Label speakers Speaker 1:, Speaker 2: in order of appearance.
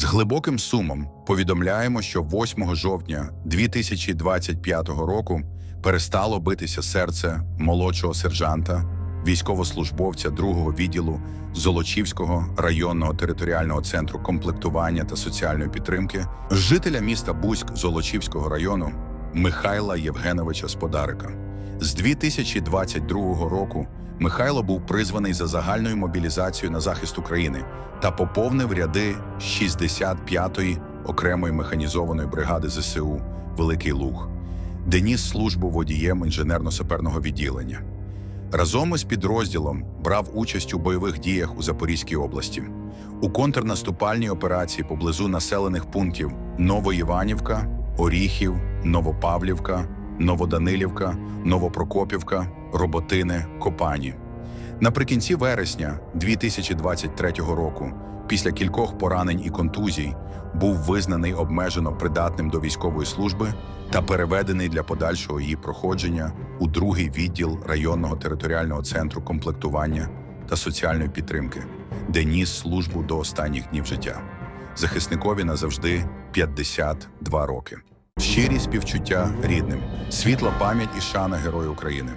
Speaker 1: З глибоким сумом повідомляємо, що 8 жовтня 2025 року перестало битися серце молодшого сержанта, військовослужбовця 2-го відділу Золочівського районного територіального центру комплектування та соціальної підтримки, жителя міста Бузьк Золочівського району Михайла Євгеновича Сподарика. З 2022 року Михайло був призваний за загальною мобілізацією на захист України та поповнив ряди 65-ї окремої механізованої бригади ЗСУ Великий Луг, де ніс службу водієм інженерно-саперного відділення. Разом із підрозділом брав участь у бойових діях у Запорізькій області, у контрнаступальній операції поблизу населених пунктів Новоіванівка, Оріхів, Новопавлівка, Новоданилівка, Новопрокопівка, Роботине, Копані. Наприкінці вересня 2023 року, після кількох поранень і контузій, був визнаний обмежено придатним до військової служби та переведений для подальшого її проходження у другий відділ районного територіального центру комплектування та соціальної підтримки, де ніс службу до останніх днів життя. Захисникові назавжди 52 роки. Щирі співчуття рідним, світла пам'ять і шана Герою України.